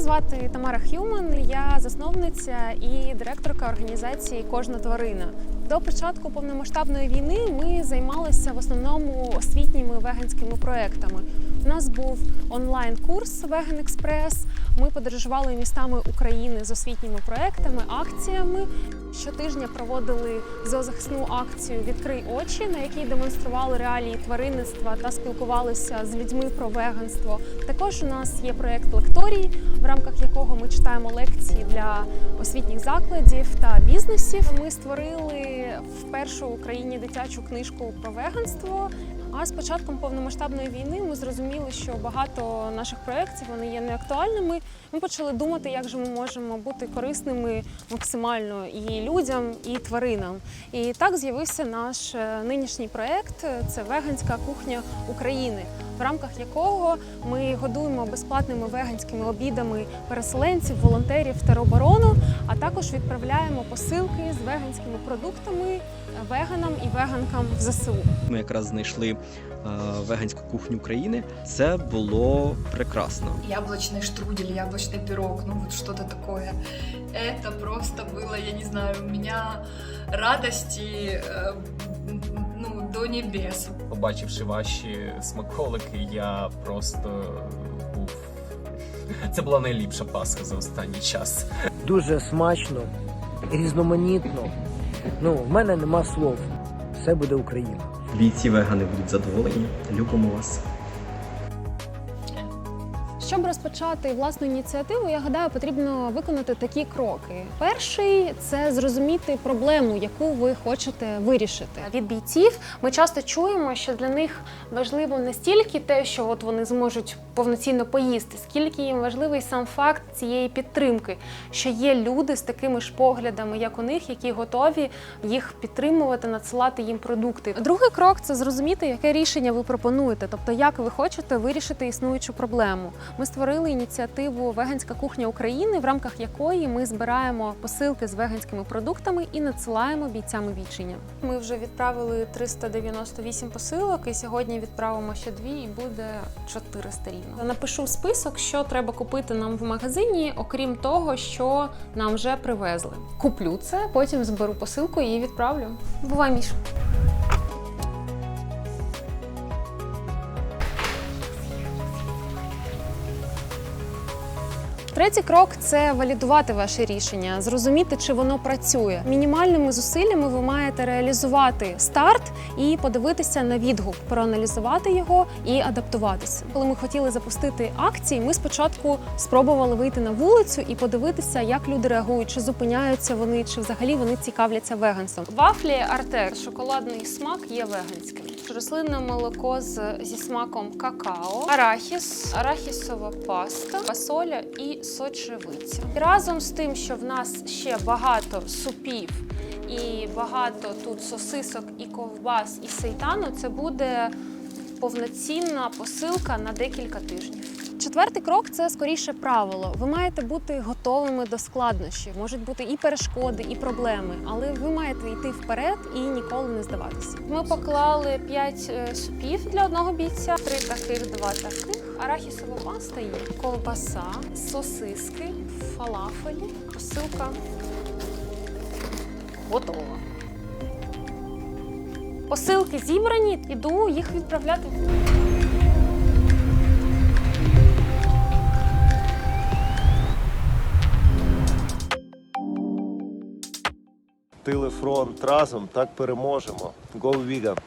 звати Тамара Х'юман. Я засновниця і директорка організації Кожна тварина. До початку повномасштабної війни ми займалися в основному освітніми веганськими проектами. У нас був онлайн-курс Веган Експрес. Ми подорожували містами України з освітніми проектами, акціями. Щотижня проводили зоозахисну акцію Відкрий очі, на якій демонстрували реалії тваринництва та спілкувалися з людьми про веганство. Також у нас є проект лекторій, в рамках якого ми читаємо лекції для освітніх закладів та бізнесів. Ми створили вперше в Україні дитячу книжку про веганство. А з початком повномасштабної війни ми зрозуміли, що багато наших проєктів вони є неактуальними. Ми почали думати, як же ми можемо бути корисними максимально і людям, і тваринам. І так з'явився наш е, нинішній проєкт це веганська кухня України, в рамках якого ми годуємо безплатними веганськими обідами переселенців, волонтерів тероборону, а також відправляємо посилки з веганськими продуктами е, веганам і веганкам в ЗСУ. Ми якраз знайшли е, веганську кухню України. Це було прекрасно. Яблочный штрудель, яблочный пирог, ну вот что-то такое. Это просто было, я не знаю, у меня радости э, ну, до небес. Побачивши ваші смаколики, я просто був. Це була найліпша паска за останній час. дуже смачно, різноманітно. Ну, в мене нема слов. Все буде Україна. Бійці вегани будуть задоволені. Любимо вас. Щоб розпочати власну ініціативу, я гадаю, потрібно виконати такі кроки. Перший це зрозуміти проблему, яку ви хочете вирішити. Від бійців ми часто чуємо, що для них важливо не стільки те, що от вони зможуть повноцінно поїсти, скільки їм важливий сам факт цієї підтримки, що є люди з такими ж поглядами, як у них, які готові їх підтримувати, надсилати їм продукти. Другий крок це зрозуміти, яке рішення ви пропонуєте, тобто як ви хочете вирішити існуючу проблему. Ми створили ініціативу Веганська кухня України, в рамках якої ми збираємо посилки з веганськими продуктами і надсилаємо бійцям вічення. Ми вже відправили 398 посилок, і сьогодні відправимо ще дві, і буде 400 рівно. Напишу список, що треба купити нам в магазині, окрім того, що нам вже привезли. Куплю це, потім зберу посилку і відправлю. Бувай, Міш. Третій крок це валідувати ваше рішення, зрозуміти, чи воно працює. Мінімальними зусиллями ви маєте реалізувати старт і подивитися на відгук, проаналізувати його і адаптуватися. Коли ми хотіли запустити акції, ми спочатку спробували вийти на вулицю і подивитися, як люди реагують, чи зупиняються вони, чи взагалі вони цікавляться веганством. Вафлі Артек, шоколадний смак є веганським. Рослинне молоко з, зі смаком какао, арахіс, арахісова паста, фасоля і сочевиця. І разом з тим, що в нас ще багато супів і багато тут сосисок і ковбас, і сейтану, це буде повноцінна посилка на декілька тижнів. Четвертий крок це скоріше правило. Ви маєте бути готовими до складнощів. Можуть бути і перешкоди, і проблеми, але ви маєте йти вперед і ніколи не здаватися. Ми поклали 5 супів для одного бійця, три таких, два таких. Арахісова паста є, ковбаса, сосиски, фалафелі, посилка готова. Посилки зібрані, іду їх відправляти. Тили фронт разом так переможемо. Go Vegan!